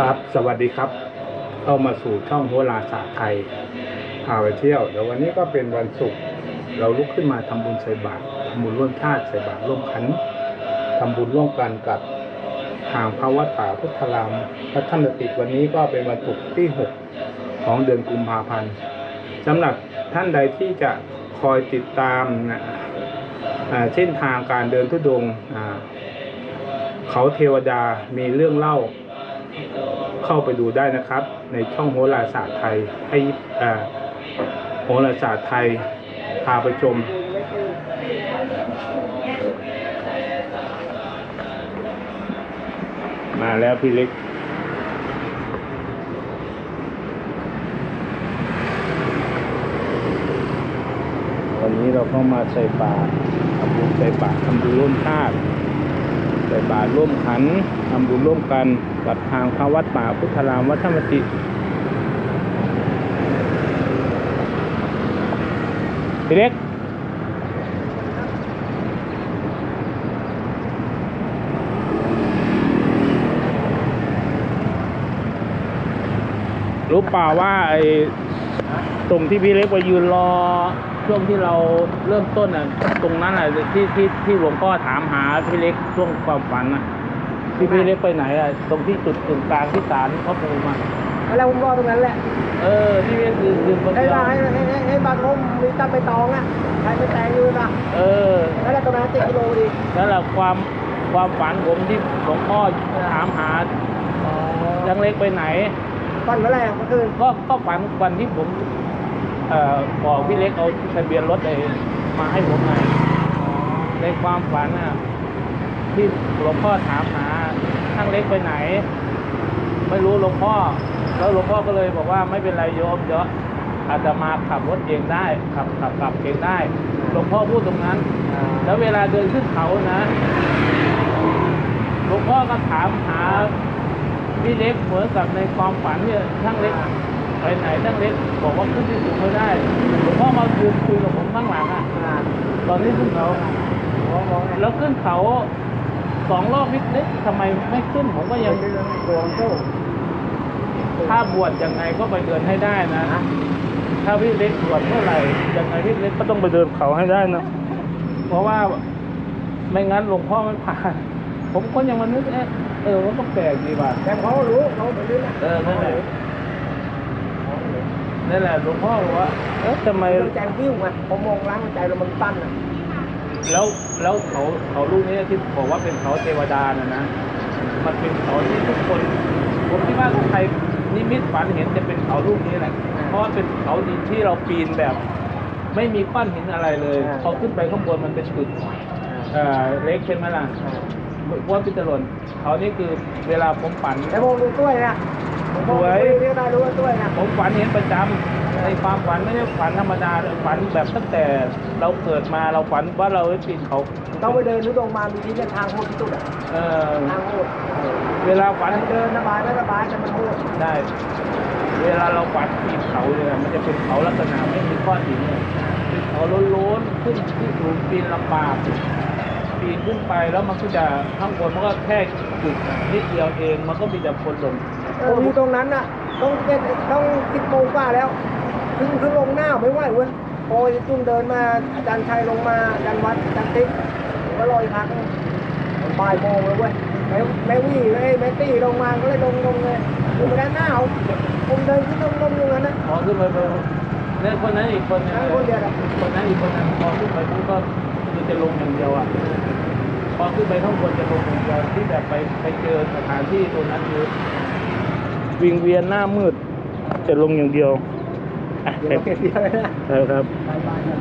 ครับ สวัสดีครับ เข้ามาสู่ช่องโหราศาสตร์ไทยพาไปเที่ยวเดี๋ยววันนี้ก็เป็นวันศุกร์เราลุกขึ้นมาทำบุญใส่บาตรทำบุญร่วมชาติใส่บาตรร่วมขันธ์ทำบุญร่วมกันกับทางพระวัดป่าพุทธารามพระท่านติวันนี้ก็เป็นวันศุกร์ที่6ของเดือนกุมภาพันธ์สำหรับท่านใดที่จะคอยติดตามนะเส้นทางการเดินทุดงค์เขาเทวดามีเรื่องเล่า เข้าไปดูได้นะครับ ในช่องโหราศาสตร์ไทยให้อ่าโหราศาสตร์ไทยพาไปชม มาแล้วพี่เล็กวันนี้เราก็มาใส่บาตรทำบุญใส่บาตรทำบุญร่วมชาติใส่บาตรร่วมขันทำบุญร่วมกัน กับทางพระวัดป่าพุทธารามวัดธรรมติพี่เล็กรู้เปล่าว่าไอ้ตรงที่พี่เล็กไปยืนรอช่วงที่เราเริ่มต้นอะตรงนั้นอะที่ที่ที่หลวงพ่อถามหาพี่เล็กช่วงความฝันอะ ที่พี่เล็กไปไหนอะตรงที่จุดกึ่งกลางที่ศาลพระภูมิอะแล้วผมรอตรงนั้นแหละเออที่พี่เล็กยืนยืนคนให้เดียวมาให้ให้ให้ให้บางผมมีตั้งไปตองอะใครไปแตงอยู่นะเออแล้วแหละตรงนั้นเจ็ดกิโลดีนั่นแหละความความฝันผมที่หลวงพ่อถามหายังเล็กไปไหน ฟันเมื่อไหร่เมื่อคืนก็ก็ฝันวันที่ผมเอ่อบอกพี่เล็กเอาทะเบียนรถไอ้มาให้ผมไงในความฝันน่ะที่หลวงพ่อถามหา ช่างเล็กไปไหน ไม่รู้หลวงพ่อ แล้วหลวงพ่อก็เลยบอกว่าไม่เป็นไรโยมเดี๋ยวอาจจะมาขับรถเองได้ขับขับขับเองได้หลวงพ่อพูดตรงนั้น แล้วเวลาเดินขึ้นเขานะหลวงพ่อก็ถามหาพี่เล็กเหมือนกับในความฝันเนี่ยช่างเล็กไปไหนช่างเล็กบอกว่าขึ้นที่สูงไม่ได้หลวงพ่อมายืนคุยกับผมข้างหลังอะอ่าตอนนี้ขึ้นเขามองมองไงแล้วขึ้นเขา สองรอบพี่เล็กทำไมไม่ขึ้นผมก็ยังดวงโชคถ้าบวชยังไงก็ไปเดินให้ได้นะ ถ้าพี่เล็กบวชเมื่อไหร่ยังไงพี่เล็กก็ต้องไปเดินเขาให้ได้นะ เพราะว่าไม่งั้นหลวงพ่อไม่ผ่านผมก็ยังมานึกเอ๊ะเออมันก็แปลกดีว่ะแต่เขารู้เขาไปรู้นะเออนั่นแหละนั่นแหละหลวงพ่อบอกว่าเอ๊ะทำไมใจวิวไงผมมองล้างใจเรามันตั้นอะ แล้วแล้วเขาเขาลูกนี้ที่บอกว่าเป็นเขาเทวดาน่ะนะ มันเป็นเขาที่ทุกคน ผมคิดว่าถ้าใครนิมิตฝันเห็นจะเป็นเขาลูกนี้แหละ เพราะว่าเป็นเขาดินที่เราปีนแบบ ไม่มีก้อนหินอะไรเลยพอขึ้นไปข้างบนมันเป็นจุดเอ่อเล็กใช่ไหมล่ะเพราะว่าพิจารณเขานี่คือเวลาผมฝันแต่มองดูต้วยนะผมมองดูเรียกได้รู้ว่าต้วยนะ ผมฝันเห็นประจำ ในความฝันไม่ใช่ฝันธรรมดาฝันแบบตั้งแต่เราเกิดมาเราฝันว่าเราได้ปีนเขาต้องไปเดินทุดงมามีที่ทางโหดที่สุดอะเออทางโหดเวลาฝันเดินสบายไม่สบายแต่มันโหดได้ เวลาเราฝันปีนเขาเนี่ยมันจะเป็นเขาลักษณะไม่มีก้อนหินเลยเป็นเขาโล้นๆขึ้นที่สูงปีนลำบากปีนขึ้นไปแล้วมันก็จะข้างบนมันก็แค่จุดนิดเดียวเองมันก็มีแต่คนลงผมอยู่ตรงนั้นน่ะ ต้องเป็นต้องสิบโมงกว่าแล้ว ถึงถึงลงหน้าไม่ไหวเว้ยพอจุ้งเดินมาอาจารย์ชัยลงมาอาจารย์วัดอาจารย์ติ๊กผมก็รออีกพักบ่ายโมงแล้วเว้ยแม่แม่วี่เอ้ยแม่ตี้ลงมาก็เลยลงลงเลยอยู่ไปด้านหน้าเอาผมเดินขึ้นลงลงอยู่งั้นนะพอขึ้นไปไปเนี่ยคนนั้นอีกคนนึงนั่งคนเดียวอะคนนั้นอีกคนนั้นพอขึ้นไปปุ๊บก็คือจะลงอย่างเดียวอะพอขึ้นไปข้างบนจะลงอย่างเดียวที่แบบไปไปเจอสถานที่ตรงนั้นคือวิงเวียนหน้ามืดจะลงอย่างเดียว อะเดี๋ยวเราเปลี่ยนเดียวเลยนะใช่ครับ บายบายครับ